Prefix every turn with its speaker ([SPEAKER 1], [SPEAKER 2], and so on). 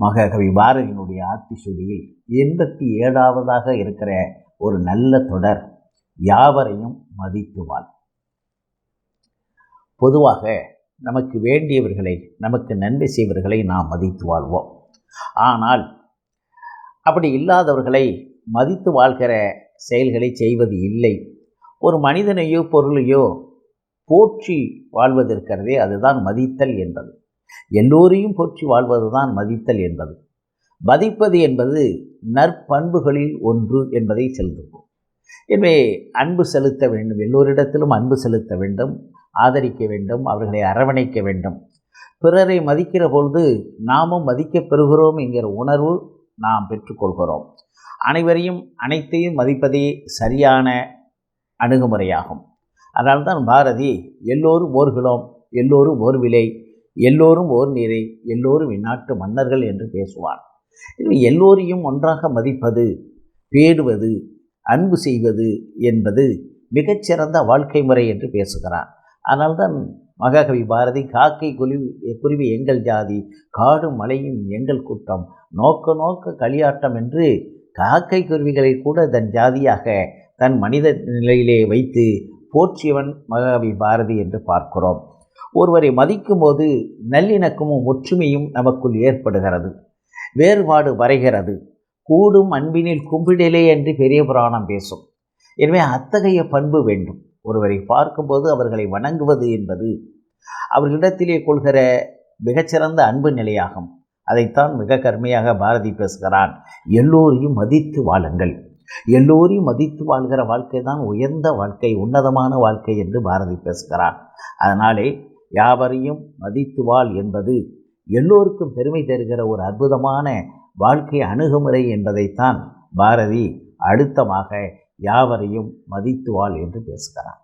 [SPEAKER 1] மகாகவி பாரதியினுடைய ஆத்திசூடியில் எண்பத்தி ஏழாவதாக இருக்கிற ஒரு நல்ல தொடர் யாவரையும் மதித்துவாள். பொதுவாக நமக்கு வேண்டியவர்களை நமக்கு நன்மை செய்வர்களை நாம் மதித்து வாழ்வோம். ஆனால் அப்படி இல்லாதவர்களை மதித்து வாழ்கிற செயல்களை செய்வது இல்லை. ஒரு மனிதனையோ பொருளையோ போற்றி வாழ்வதற்கிறதே அதுதான் மதித்தல் என்பது. எல்லோரையும் போற்றி வாழ்வதுதான் மதித்தல் என்பது. மதிப்பது என்பது நற்பண்புகளில் ஒன்று என்பதை செலுத்துவோம். எனவே அன்பு செலுத்த வேண்டும். எல்லோரிடத்திலும் அன்பு செலுத்த வேண்டும். ஆதரிக்க வேண்டும். அவர்களை அரவணைக்க வேண்டும். பிறரை மதிக்கிற பொழுது நாமும் மதிக்கப் பெறுகிறோம் என்கிற உணர்வு நாம் பெற்றுக்கொள்கிறோம். அனைவரையும் அனைத்தையும் மதிப்பதே சரியான அணுகுமுறையாகும். அதனால்தான் பாரதி எல்லோரும் ஓர்கிலோம் எல்லோரும் ஓர் விலை. எல்லோரும் ஓர் நீரை எல்லோரும் இந்நாட்டு மன்னர்கள் என்று பேசுவார் எல்லோரையும் ஒன்றாக மதிப்பது பேடுவது அன்பு செய்வது என்பது மிகச்சிறந்த வாழ்க்கை முறை என்று பேசுகிறார் அதனால்தான் மகாகவி பாரதி காக்கை குருவி குருவி எங்கள் ஜாதி காடும் மலையும் எங்கள் கூட்டம் நோக்க நோக்க களியாட்டம் என்று காக்கை குருவிகளை கூட தன் ஜாதியாக தன் மனித நிலையிலே வைத்து போற்றியவன் மகாகவி பாரதி என்று பார்க்கிறோம். ஒருவரை மதிக்கும் போது நல்லிணக்கமும் ஒற்றுமையும் நமக்குள் ஏற்படுகிறது. வேறுபாடு வரைகிறது. கூடும் அன்பினில் கும்பிடலே என்று பெரிய புராணம் பேசும். எனவே அத்தகைய பண்பு வேண்டும். ஒருவரை பார்க்கும்போது அவர்களை வணங்குவது என்பது அவர்களிடத்திலே கொள்கிற மிகச்சிறந்த அன்பு நிலையாகும். அதைத்தான் மிக கருமையாக பாரதி பேசுகிறான். எல்லோரையும் மதித்து வாழுங்கள். எல்லோரையும் மதித்து வாழ்கிற வாழ்க்கை தான் உயர்ந்த வாழ்க்கை உன்னதமான வாழ்க்கை என்று பாரதி பேசுகிறான். அதனாலே யாவரையும் மதித்து வாழ் என்பது எல்லோருக்கும் பெருமை தருகிற ஒரு அற்புதமான வாழ்க்கை அணுகுமுறை என்பதைத்தான் பாரதி அழுத்தமாக யாவரையும் மதித்து வாழ் என்று பேசுகிறார்